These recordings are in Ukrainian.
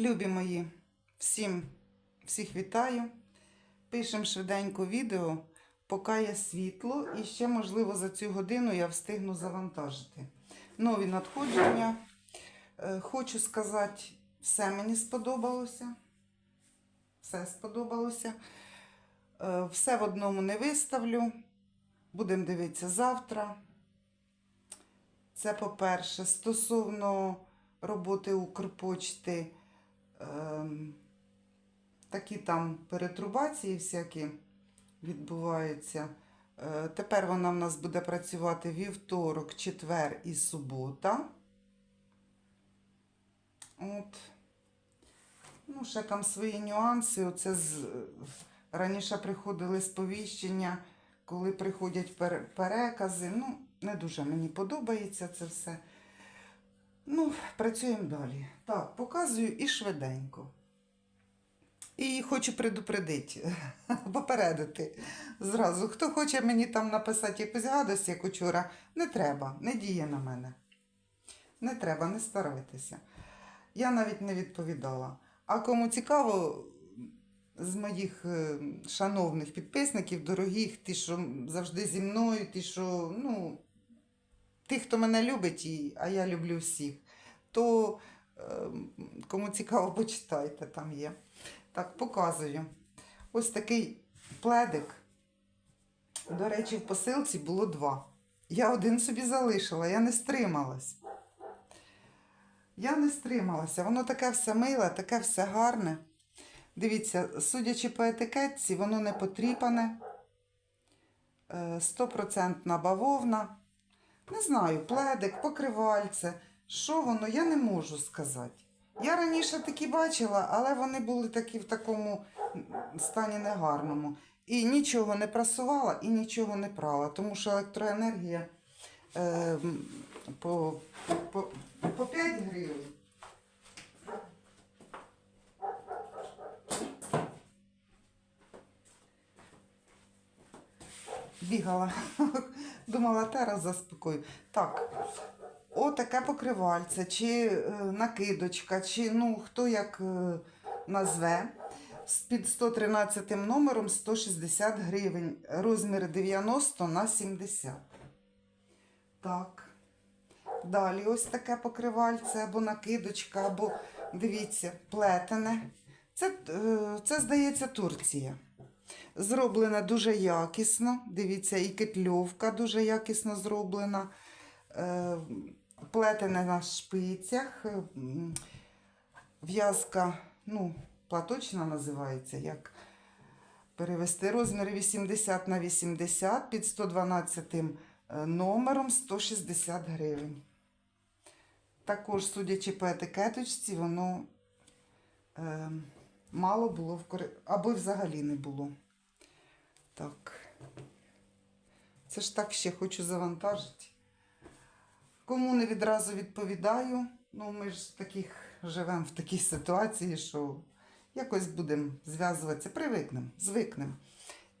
Любі мої, всім, всіх вітаю. Пишемо швиденько відео, поки є світло, і ще, можливо, за цю годину я встигну завантажити. Нові надходження. Е, Хочу сказати, все мені сподобалося. Все сподобалося. Е, Все в одному не виставлю. Будемо дивитися завтра. Це по-перше, стосовно роботи Укрпочти, такі там перетрубації всякі відбуваються. Е, тепер вона в нас буде працювати вівторок, четвер і субота. От. Ну, ще там свої нюанси. Оце з... Раніше приходили сповіщення, коли приходять пер- перекази. Ну, не дуже мені подобається це все. Ну, працюємо далі. Так, показую і швиденько. І хочу предупредити, попередити зразу. Хто хоче мені там написати якусь гадость, як учора, не треба, не діє на мене. Не треба, не старайтеся. Я навіть не відповідала. А кому цікаво, з моїх е, шановних підписників, дорогих, ті, що завжди зі мною, ті, що, ну, тих, хто мене любить, і, а я люблю всіх, то е, кому цікаво, почитайте, там є. Так, показую. Ось такий пледик. До речі, в посилці було два. Я один собі залишила, я не стрималась. Я не стрималася. Воно таке все миле, таке все гарне. Дивіться, судячи по етикетці, воно не потріпане. Е, Стопроцентна бавовна. Не знаю, пледик, покривальце. Що воно, я не можу сказати. Я раніше такі бачила, але вони були такі в такому стані негарному. І нічого не прасувала, і нічого не прала, тому що електроенергія е, по, по, по 5 гривень. Бігала. Думала, зараз заспокою. Так, отаке покривальце, чи е, накидочка, чи ну, хто як е, назве. Під 113 номером 160 гривень. Розмір 90 на 70. Так. Далі ось таке покривальце або накидочка, або дивіться, плетене. Це, е, це здається, Турція. Зроблене дуже якісно. Дивіться, і кетльовка дуже якісно зроблена. Е, Плетене на шпицях. Е, В'язка, ну, платочна називається, як перевести. Розміри 80 на 80 під 112 е, номером 160 гривень. Також, судячи по етикеточці, воно мало було в кори... або взагалі не було. Так. Це ж так ще хочу завантажити. Кому не відразу відповідаю, ну ми ж таких живемо в такій ситуації, що якось будемо зв'язуватися, привикнемо, звикнемо.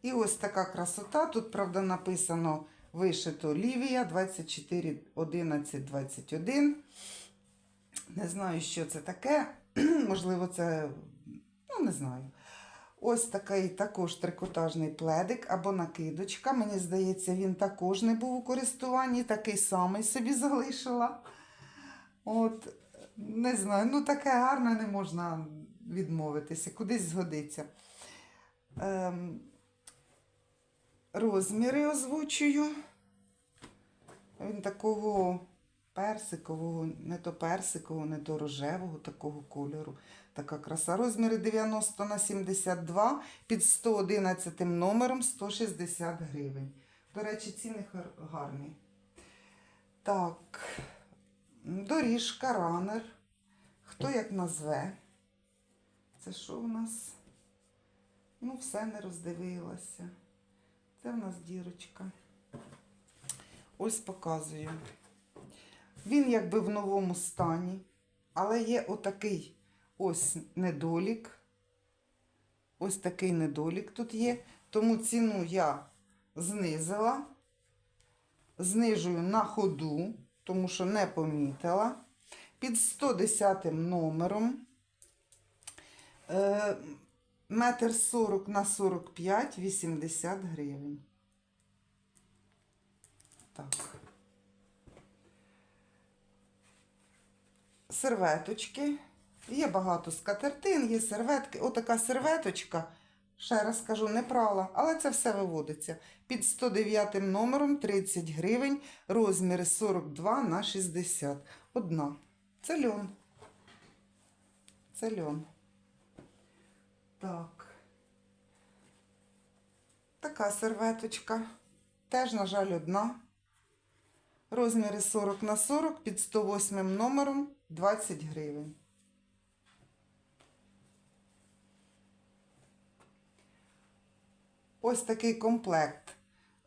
І ось така красота. Тут, правда, написано вишито Лівія 24 11 21. Не знаю, що це таке. Можливо, це, ну, не знаю. Ось такий також трикотажний пледик або накидочка. Мені здається, він також не був у користуванні, такий самий собі залишила. От, не знаю, ну таке гарне не можна відмовитися, кудись згодиться. Ем, розміри озвучую. Він такого персикового, не то персикового, не то рожевого такого кольору. Така краса. Розміри 90 на 72 під 111 номером 160 гривень. До речі, ціни гарні. Так, доріжка, ранер. Хто як назве? Це що в нас? Ну, все не роздивилася. Це в нас дірочка. Ось показую. Він якби в новому стані, але є отакий ось недолік. Ось такий недолік тут є. Тому ціну я знизила. Знижую на ходу, тому що не помітила. Під 110 номером Е, Метр 40 на 45 80 гривень. Так. Серветочки. Є багато скатертин, є серветки. Отака серветочка, ще раз кажу, не прала, але це все виводиться. Під 109 номером 30 гривень, розміри 42 на 60. Одна. Це льон. Це льон. Так. Така серветочка. Теж, на жаль, одна. Розміри 40 на 40 під 108 номером 20 гривень. Ось такий комплект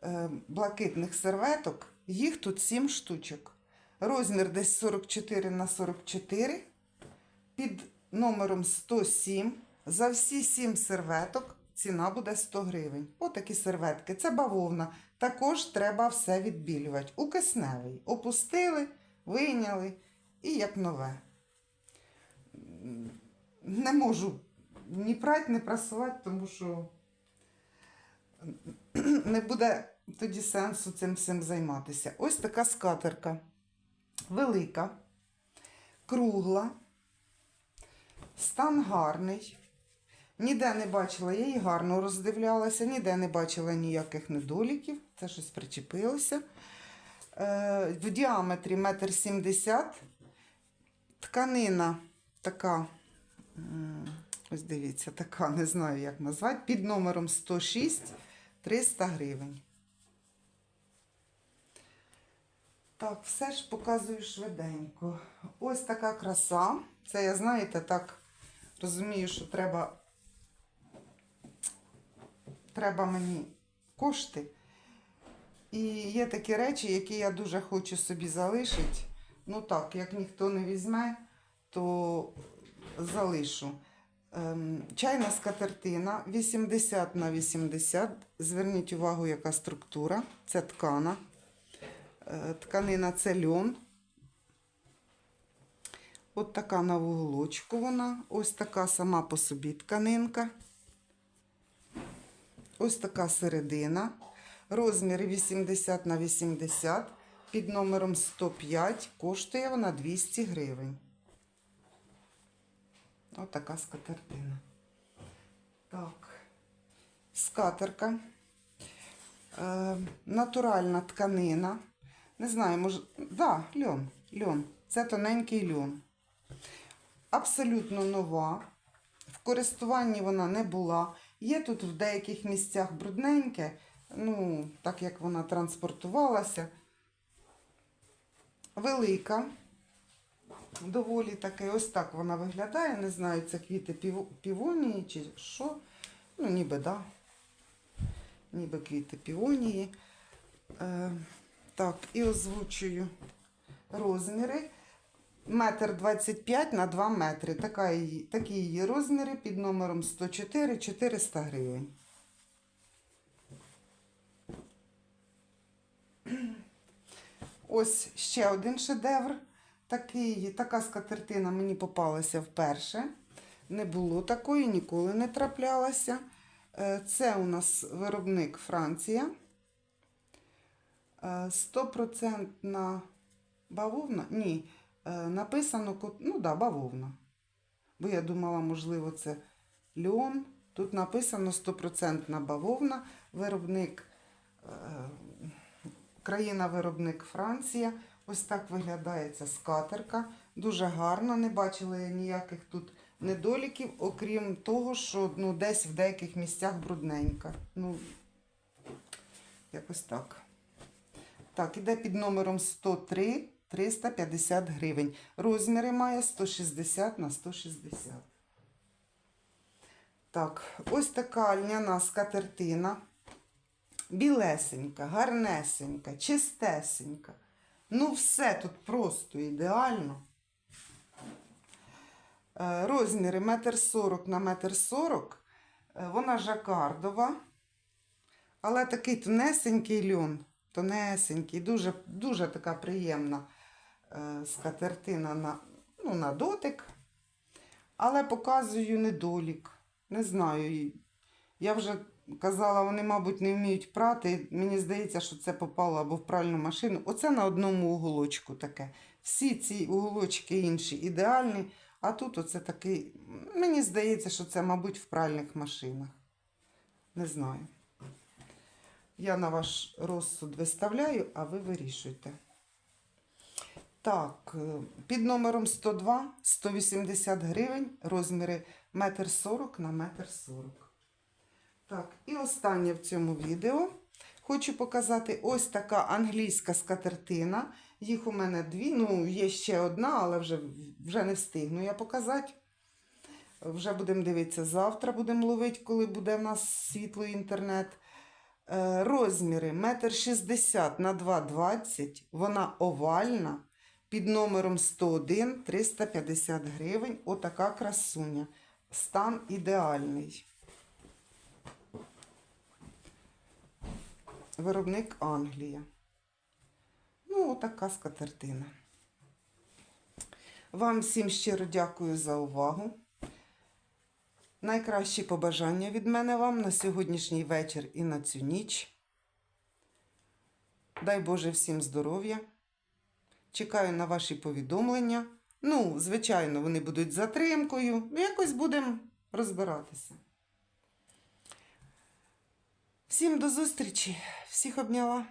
е, блакитних серветок. Їх тут 7 штучок. Розмір десь 44 на 44 під номером 107. За всі 7 серветок ціна буде 100 гривень. Отакі серветки. Це бавовна. Також треба все відбілювати. У кисневий. Опустили, вийняли і як нове. Не можу ні прати, ні прасувати, тому що не буде тоді сенсу цим всім займатися. Ось така скатерка. Велика, кругла, стан гарний. Ніде не бачила, я її гарно роздивлялася, ніде не бачила ніяких недоліків. Це щось причепилося. Е, в діаметрі 1,70 м. Тканина така, ось дивіться, така, не знаю, як назвати, під номером 106 300 гривень. Так, все ж показую швиденько. Ось така краса. Це я, знаєте, так розумію, що треба, треба мені кошти. І є такі речі, які я дуже хочу собі залишити. Ну так, як ніхто не візьме, то залишу. Ем, чайна скатертина 80 на 80. Зверніть увагу, яка структура. Це ткана. Е, Тканина це льон. От така на вуголочку вона. Ось така сама по собі тканинка. Ось така середина. Розмір 80 на 80. Під номером 105. Коштує вона 200 гривень. Ось така скатертина. Так. Скатерка. Е, натуральна тканина. Не знаю, може. Да, льон. Льон. Це тоненький льон. Абсолютно нова. В користуванні вона не була. Є тут в деяких місцях брудненьке, ну, так як вона транспортувалася. Велика. Доволі таке, ось так вона виглядає. Не знаю, це квіти пів- півонії чи що. Ну, ніби, да. Ніби квіти півонії. Е, так, і озвучую розміри. Метр 25 на 2 метри. Така її, такі її розміри під номером 104 400 гривень. Ось ще один шедевр. Такий, така скатертина мені попалася вперше. Не було такої, ніколи не траплялася. Е, Це у нас виробник Франція. Е, Стопроцентна бавовна? Ні. Е, Написано, ну да, бавовна. Бо я думала, можливо, це льон. Тут написано стопроцентна бавовна, виробник, е, країна-виробник Франція. Ось так виглядає ця скатерка. Дуже гарна, не бачила я ніяких тут недоліків, окрім того, що ну, десь в деяких місцях брудненька. Ну, якось так. Так, іде під номером 103 350 гривень. Розміри має 160 на 160. Так, ось така льняна скатертина. Білесенька, гарнесенька, чистесенька. Ну, все тут просто ідеально. Е, Розміри 1,40 на 1,40 м. Вона жакардова. Але такий тонесенький льон. Тонесенький, дуже, дуже така приємна е, скатертина на, ну, на дотик. Але показую недолік. Не знаю. Я вже казала, вони, мабуть, не вміють прати. Мені здається, що це попало або в пральну машину. Оце на одному уголочку таке. Всі ці уголочки інші ідеальні, а тут оце такий. Мені здається, що це, мабуть, в пральних машинах. Не знаю. Я на ваш розсуд виставляю, а ви вирішуйте. Так, е, під номером 102 180 гривень, розміри 1,40 на 1,40 Так, і останнє в цьому відео. Хочу показати ось така англійська скатертина. Їх у мене дві. Ну, є ще одна, але вже, вже не встигну я показати. Вже будемо дивитися завтра, будемо ловити, коли буде в нас світло інтернет. Е, розміри 1,60 на 2,20. Вона овальна. Під номером 101 350 гривень. Отака красуня. Стан ідеальний. Виробник Англія. Ну, отака скатертина. Вам всім щиро дякую за увагу. Найкращі побажання від мене вам на сьогоднішній вечір і на цю ніч. Дай Боже всім здоров'я. Чекаю на ваші повідомлення. Ну, звичайно, вони будуть з затримкою. Якось будемо розбиратися. Всім до зустрічі. Всіх обняла.